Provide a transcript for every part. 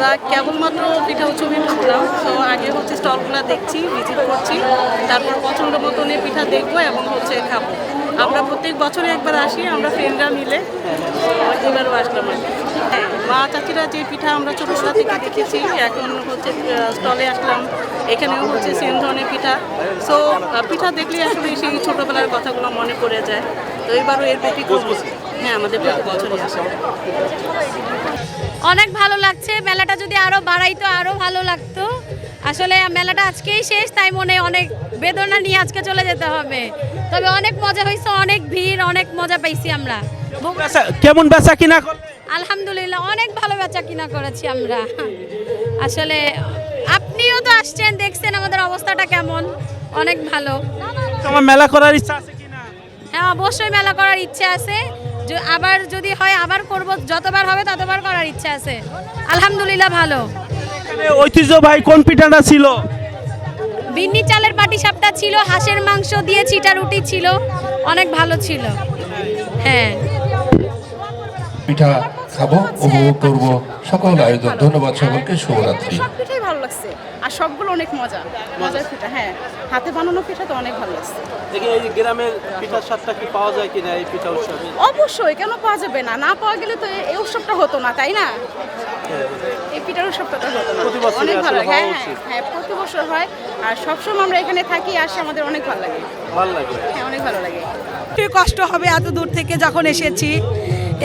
আমরা কেবলমাত্র পিঠা উৎসবে ঢুকলাম তো আগে হচ্ছে স্টলগুলো দেখছি ভিজিট করছি। তারপর পছন্দ মতন পিঠা দেখব এবং হচ্ছে খাব। আমরা প্রত্যেক বছরে একবার আসি, আমরা ফ্রেন্ডরা মিলে। এবারও আসলাম আর হ্যাঁ মা চাচিরা যে পিঠা আমরা ছোটোবেলা থেকে দেখেছি, এখন হচ্ছে স্টলে আসলাম। এখানেও হচ্ছে সেম ধরনের পিঠা। সো পিঠা দেখলে আসলে সেই ছোটোবেলার কথাগুলো মনে পড়ে যায়। তো এবারও এর ব্যতিক্রম হ্যাঁ আমাদের প্রতি বছরই আসে। অনেক ভালো লাগছে। মেলাটা যদি আরও বাড়াইতো আরও ভালো লাগতো। আসলে মেলাটা আজকেই শেষ তাই মনে অনেক বেদনা নিয়ে আজকে চলে যেতে হবে। তবে অনেক মজা হয়েছে অনেক ভিড় অনেক মজা পাইছি আমরা। কেমন বেচা কিনা আলহামদুলিল্লাহ অনেক ভালো বেচা কিনা করেছি আমরা। আসলে আপনিও তো আসছেন দেখছেন আমাদের অবস্থাটা কেমন। অনেক ভালো। তোমার মেলা করার ইচ্ছা আছে কিনা? হ্যাঁ অবশ্যই মেলা করার ইচ্ছে আছে। আবার যদি হয় আবার করব যতবার হবে ততবার করার ইচ্ছা আছে। আলহামদুলিল্লাহ ভালো। ঐতিহ্যবাহী ঐতিহ্য ভাই কোন পিঠাটা ছিল? বিন্নি চালের পাটি সাপটা ছিল হাঁসের মাংস দিয়ে চিটা রুটি ছিল অনেক ভালো ছিল। হ্যাঁ। পিঠা খাব উপভোগ করব। সকল আয়োজন। ধন্যবাদ সকলকে শুভরাত্রি। সব পিঠাই ভালো লাগছে। আর সবগুলো অনেক মজা। মজার পিঠা হ্যাঁ। হাতে বানানো পিঠা তো অনেক ভালো লাগছে। দেখি এই গ্রামের পিঠার স্বাদটা কি পাওয়া যায় কিনা এই পিঠা উৎসবে? অবশ্যই কেন পাওয়া যাবে না? না পাওয়া গেলে তো এই উৎসবটা হতো না তাই না? এই পিঠার উৎসবটা তো হতো না। অনেক ভালো লাগে। হ্যাঁ হ্যাঁ হ্যাঁ প্রতি বছর হয়। আর সবসময় আমরা এখানে থাকি আসি আমাদের অনেক ভালো লাগে। ভালো লাগে। হ্যাঁ অনেক ভালো লাগে। কষ্ট হবে এত দূর থেকে যখন এসেছি।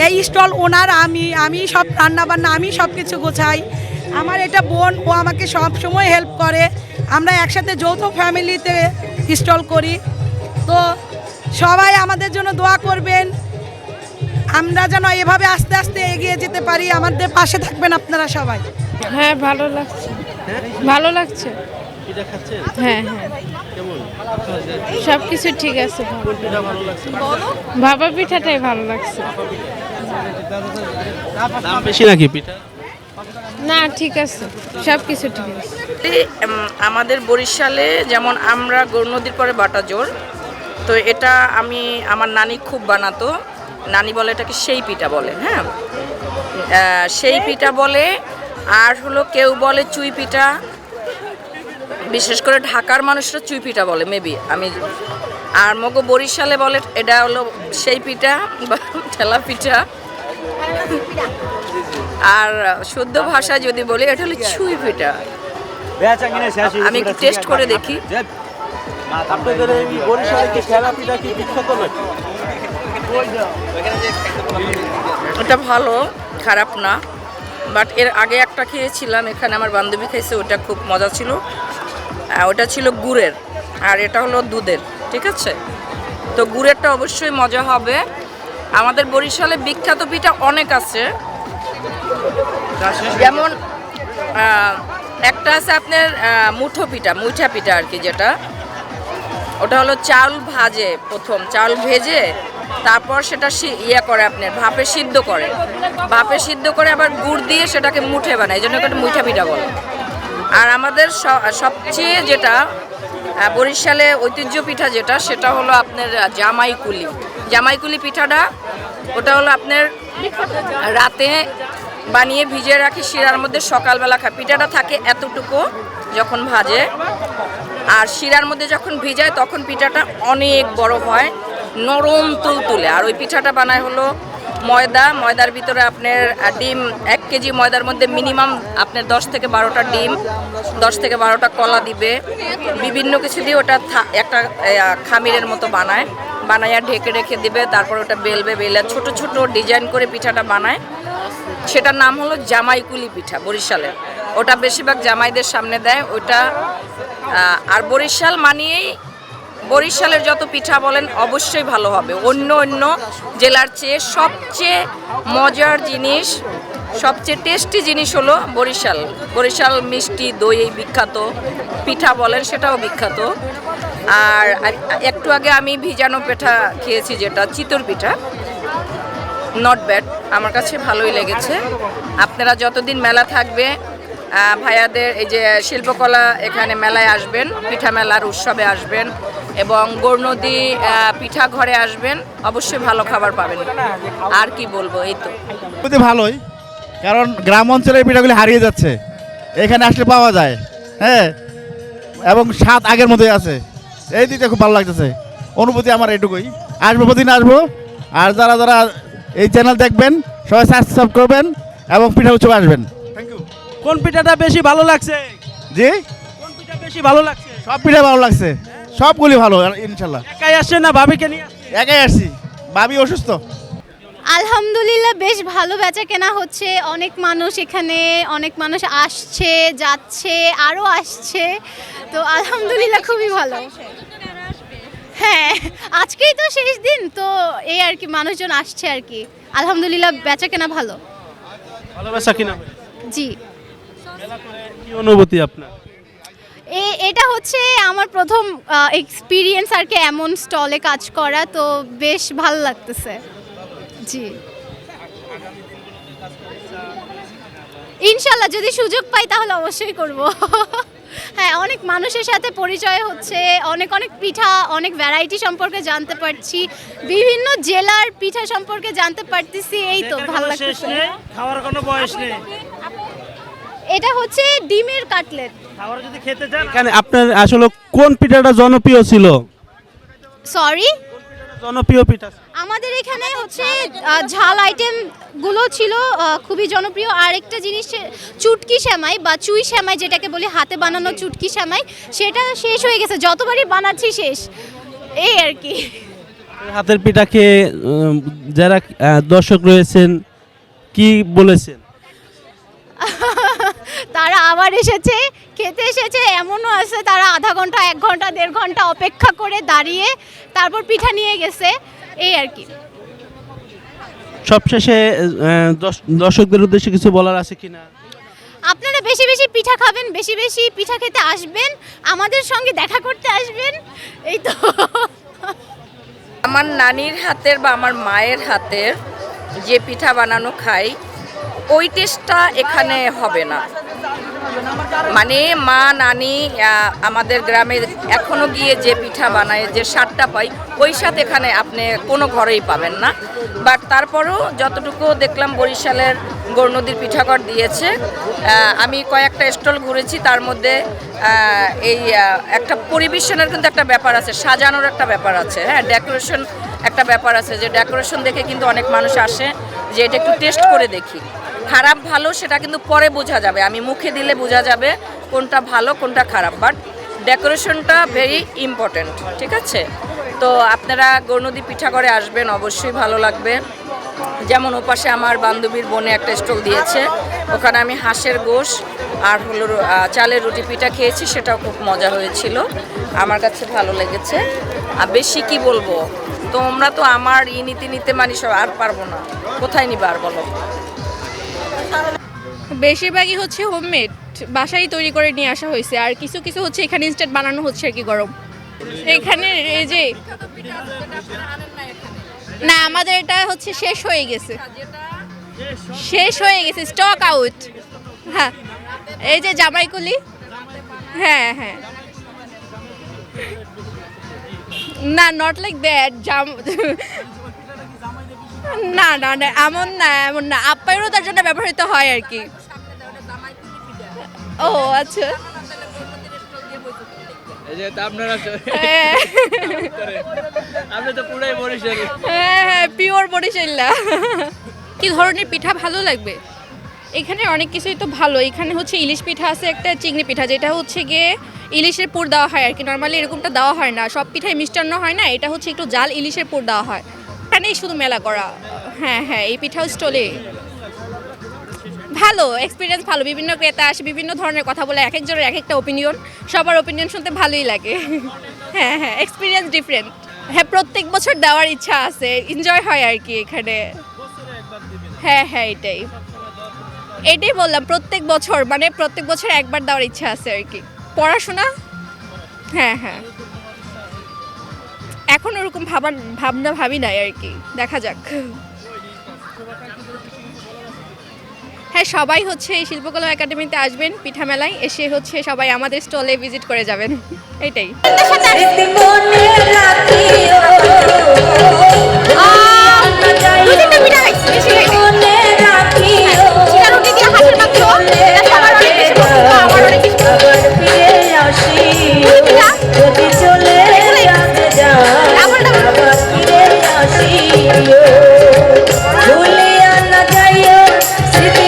এই স্টল ওনার আমি আমি সব রান্না বান্না আমি সব কিছু গোছাই। আমার এটা বোন ও আমাকে সব সময় হেল্প করে। আমরা একসাথে যৌথ ফ্যামিলিতে স্টল করি। তো সবাই আমাদের জন্য দোয়া করবেন। আমরা যেন এভাবে আস্তে আস্তে এগিয়ে যেতে পারি। আমাদের পাশে থাকবেন আপনারা সবাই। হ্যাঁ ভালো লাগছে। ভালো লাগছে। হ্যাঁ হ্যাঁ। সব কিছু ঠিক আছে ভাপা পিঠাটাই ভালো লাগছে। দাম বেশি নাকি পিঠা? না ঠিক আছে। সব কিছু ঠিক আছে। আমাদের বরিশালে যেমন আমরা গৌর নদীর পরে বাটাজোর তো এটা আমি আমার নানি খুব বানাতো। নানি বলে এটাকে সেই পিঠা বলে হ্যাঁ? সেই পিঠা বলে আর হলো কেউ বলে চুই পিঠা। বিশেষ করে ঢাকার মানুষরা চুই পিঠা বলে মেবি আমি আর মগো বরিশালে বলে এটা হলো সেই পিঠা বা ঠেলা পিঠা। আর শুদ্ধ ভাষায় যদি বলি, এটা হলো ছুঁই পিঠা আমি একটু টেস্ট করে দেখি। ওটা ভালো, খারাপ না। বাট এর আগে একটা খেয়েছিলাম, এখানে আমার বান্ধবী খাইছে, ওটা খুব মজা ছিল। ওটা ছিল গুড়ের, আর এটা হলো দুধের, ঠিক আছে? তো গুড়েরটা অবশ্যই মজা হবে। আমাদের বরিশালে বিখ্যাত পিঠা অনেক আছে। যেমন একটা আছে আপনার মুঠো পিঠা মুঠা পিঠা আর কি যেটা। ওটা হলো চাউল ভাজে প্রথম চাউল ভেজে তারপর সেটা ইয়ে করে আপনার ভাপে সিদ্ধ করে। ভাপে সিদ্ধ করে আবার গুড় দিয়ে সেটাকে মুঠে বানায় এই জন্য একটা মুঠা পিঠা বলে। আর আমাদের সবচেয়ে যেটা বরিশালে ঐতিহ্য পিঠা যেটা সেটা হলো আপনার আহ, জামাইকুলি। জামাইকুলি পিঠাটা, ওটা হলো আপনার রাতে বানিয়ে ভিজিয়ে রাখি, শিরার মধ্যে সকালবেলা খায় পিঠাটা থাকে এতটুকু যখন ভাজে। আর শিরার মধ্যে যখন ভিজায় তখন পিঠাটা অনেক বড় হয়, নরম তুলতুলে। আর ওই পিঠাটা বানায় হলো ময়দা, ময়দার ভিতরে আপনার ডিম, এক কেজি ময়দার মধ্যে মিনিমাম আপনার দশ থেকে বারোটা ডিম, দশ থেকে বারোটা কলা দিবে। বিভিন্ন কিছু দিয়ে ওটা একটা খামিরের মতো বানায়। বানাইয়া ঢেকে রেখে দিবে, তারপর ওটা বেলবে, বেলে ছোট ছোট ডিজাইন করে পিঠাটা বানায়। সেটার নাম হলো জামাইকুলি পিঠা, বরিশালের। ওটা বেশিরভাগ জামাইদের সামনে দেয়। ওটা আর বরিশাল মানিয়েই বরিশালের যত পিঠা বলেন, অবশ্যই ভালো হবে। অন্য অন্য জেলার চেয়ে সবচেয়ে মজার জিনিস, সবচেয়ে টেস্টি জিনিস হলো বরিশাল। বরিশাল মিষ্টি, দই এই বিখ্যাত। পিঠা বলেন, সেটাও বিখ্যাত। আর একটু আগে আমি ভিজানো পিঠা খেয়েছি যেটা, চিতর পিঠা। নট ব্যাড আমার কাছে ভালোই লেগেছে। আপনারা যতদিন মেলা থাকবে ভাইয়াদের এই যে শিল্পকলা এখানে মেলায় আসবেন, পিঠা মেলার উৎসবে আসবেন এবং গৌরনদী পিঠা ঘরে আসবেন, অবশ্যই ভালো খাবার পাবেন। আর কি বলব, এই তো। ভালোই, কারণ গ্রাম অঞ্চলের পিঠাগুলি হারিয়ে যাচ্ছে, এখানে আসলে পাওয়া যায় হ্যাঁ? এবং স্বাদ আগের মতোই আছে, এই দিকটা খুব ভালো লাগতেছে, অনুভূতি আমার এটুকুই আসব, প্রতিদিন আসব, আর যারা যারা এই চ্যানেল দেখবেন, সবাই সাবস্ক্রাইব করবেন এবং পিঠা উৎসব আসবেন। কোন পিঠাটা বেশি ভালো লাগছে? জি? কোন পিঠা বেশি ভালো লাগছে? সব পিঠা ভালো লাগছে। সবগুলি ভালো ইনশাল্লাহ। একাই আসছে না ভাবিকে নিয়ে আসছে? একাই আসছি। ভাবি অসুস্থ। আলহামদুলিল্লাহ বেশ ভালো বেচা কেনা হচ্ছে। অনেক মানুষ এখানে অনেক মানুষ আসছে যাচ্ছে আরও আসছে। তো আলহামদুলিল্লাহ খুবই ভালো। হ্যাঁ আজকেই তো শেষ দিন তো এই আর কি মানুষজন আসছে আর কি। আলহামদুলিল্লাহ বেচা কেনা ভালো ভালোবাসা কিনা জি। কি অনুভূতি আপনার? এ এটা হচ্ছে আমার প্রথম এক্সপিরিয়েন্স আর কি এমন স্টলে কাজ করা তো বেশ ভালো লাগতেছে। জি। ইনশাল্লাহ যদি সুযোগ পাই তাহলে অবশ্যই করব। হ্যাঁ অনেক মানুষের সাথে পরিচয় হচ্ছে অনেক অনেক পিঠা অনেক ভ্যারাইটি সম্পর্কে জানতে পারছি বিভিন্ন জেলার পিঠা সম্পর্কে জানতে পারতেছি এই তো ভালো লাগছে খাওয়ার কোনো বয়স নেই? এটা হচ্ছে ডিমের কাটলেট। খাবার যদি খেতে চান এখানে আপনার আসলে কোন পিঠাটা জনপ্রিয় ছিল? সরি? জনপ্রিয় পিঠা আমাদের এখানে হচ্ছে ঝাল আইটেমগুলো ছিল খুবই জনপ্রিয়। আর একটা জিনিস চুটকি সেমাই বা চুই সেমাই যেটাকে বলি হাতে বানানো চুটকি সেমাই সেটা শেষ হয়ে গেছে। যতবারই বানাচ্ছি শেষ। এই আর কি। হাতের পিঠা খেয়ে উম, যারা দর্শক রয়েছেন কি বলেছেন? তারা আবার এসেছে খেতে এসেছে এমনও আছে তারা আধা ঘণ্টা এক ঘণ্টা দেড় ঘণ্টা অপেক্ষা করে দাঁড়িয়ে তারপর পিঠা নিয়ে গেছে এই আর কি। সবশেষে দর্শকদের উদ্দেশ্যে কিছু বলার আছে কিনা? আপনারা বেশি বেশি পিঠা খাবেন বেশি বেশি পিঠা খেতে আসবেন আমাদের সঙ্গে দেখা করতে আসবেন এই তো। আমার নানির হাতের বা আমার মায়ের হাতের যে পিঠা বানানো খাই ওই টেস্টটা এখানে হবে না। মানে মা, নানি আমাদের গ্রামে এখনও গিয়ে যে পিঠা বানায়, যে স্বাদটা পাই ওই স্বাদ এখানে আপনি কোনো ঘরেই পাবেন না। বাট তারপরও যতটুকু দেখলাম বরিশালের গৌরনদীর পিঠাঘর দিয়েছে আমি কয়েকটা স্টল ঘুরেছি, তার মধ্যে এই একটা পরিবেশনের কিন্তু একটা ব্যাপার আছে, সাজানোর একটা ব্যাপার আছে হ্যাঁ ডেকোরেশন একটা ব্যাপার আছে, যে ডেকোরেশন দেখে কিন্তু অনেক মানুষ আসে, যে এটা একটু টেস্ট করে দেখি। খারাপ ভালো সেটা কিন্তু পরে বোঝা যাবে। আমি মুখে দিলে বোঝা যাবে কোনটা ভালো, কোনটা খারাপ। বাট ডেকোরেশনটা ভেরি ইম্পর্ট্যান্ট ঠিক আছে? তো আপনারা গৌনদী পিঠা করে আসবেন, অবশ্যই ভালো লাগবে। যেমন ওপাশে আমার বান্ধবীর বোনে একটা স্টল দিয়েছে, ওখানে আমি হাঁসের গোশ আর হলো চালের রুটি পিঠা খেয়েছি, সেটাও খুব মজা হয়েছিল। আমার কাছে ভালো লেগেছে। আর বেশি কি বলব? তোমরা তো আমার ই নীতি নিতে মানি সব, আর পারব না। কোথায় নিবা আর বলো? বেশিরভাগই হচ্ছে হোমমেড বাসায় তৈরি করে নিয়ে আসা হয়েছে, আর কিছু কিছু হচ্ছে এখানে ইনস্ট্যান্ট বানানো হচ্ছে আর কি গরম। এখানে এই যে না, আমাদের এটা হচ্ছে শেষ হয়ে গেছে। শেষ হয়ে গেছে স্টক আউট হ্যাঁ এই যে জামাইকুলি। হ্যাঁ হ্যাঁ। না নট লাইক দ্যাট জাম না না না, এমন না এমন না। আপ্যায়নও তার জন্য ব্যবহৃত হয় আর কি। ও আচ্ছা। হ্যাঁ। হ্যাঁ হ্যাঁ পিওর বরিশাল্লা কি ধরনের পিঠা ভালো লাগবে? এখানে অনেক কিছুই তো ভালো। এখানে হচ্ছে ইলিশ পিঠা আছে একটা চিংড়ি পিঠা যেটা হচ্ছে গিয়ে ইলিশের পুর দেওয়া হয় আর কি। নর্মালি এরকমটা দেওয়া হয় না। সব পিঠায় মিষ্টান্ন হয় না এটা হচ্ছে একটু জাল ইলিশের পুর দেওয়া হয়। এখানেই শুধু মেলা করা। হ্যাঁ হ্যাঁ এই পিঠাও স্টলে ভালো এক্সপিরিয়েন্স ভালো। বিভিন্ন ক্রেতা আসে, বিভিন্ন ধরনের কথা বলে, এক একজনের এক একটা ওপিনিয়ন সবার ওপিনিয়ন শুনতে ভালোই লাগে। হ্যাঁ হ্যাঁ এক্সপিরিয়েন্স ডিফারেন্ট হ্যাঁ প্রত্যেক বছর দেওয়ার ইচ্ছা আছে। এনজয় হয় আর কি এখানে। হ্যাঁ হ্যাঁ এটাই। এটাই বললাম, প্রত্যেক বছর মানে প্রত্যেক বছর একবার দেওয়ার ইচ্ছা আছে আর কি। পড়াশোনা? হ্যাঁ হ্যাঁ। এখন ওরকম ভাবা ভাবনা ভাবি নাই আর কি। দেখা যাক। হ্যাঁ সবাই হচ্ছে এই শিল্পকলা একাডেমিতে আসবেন, পিঠা মেলায় এসে হচ্ছে সবাই আমাদের স্টলে ভিজিট করে যাবেন। এটাই।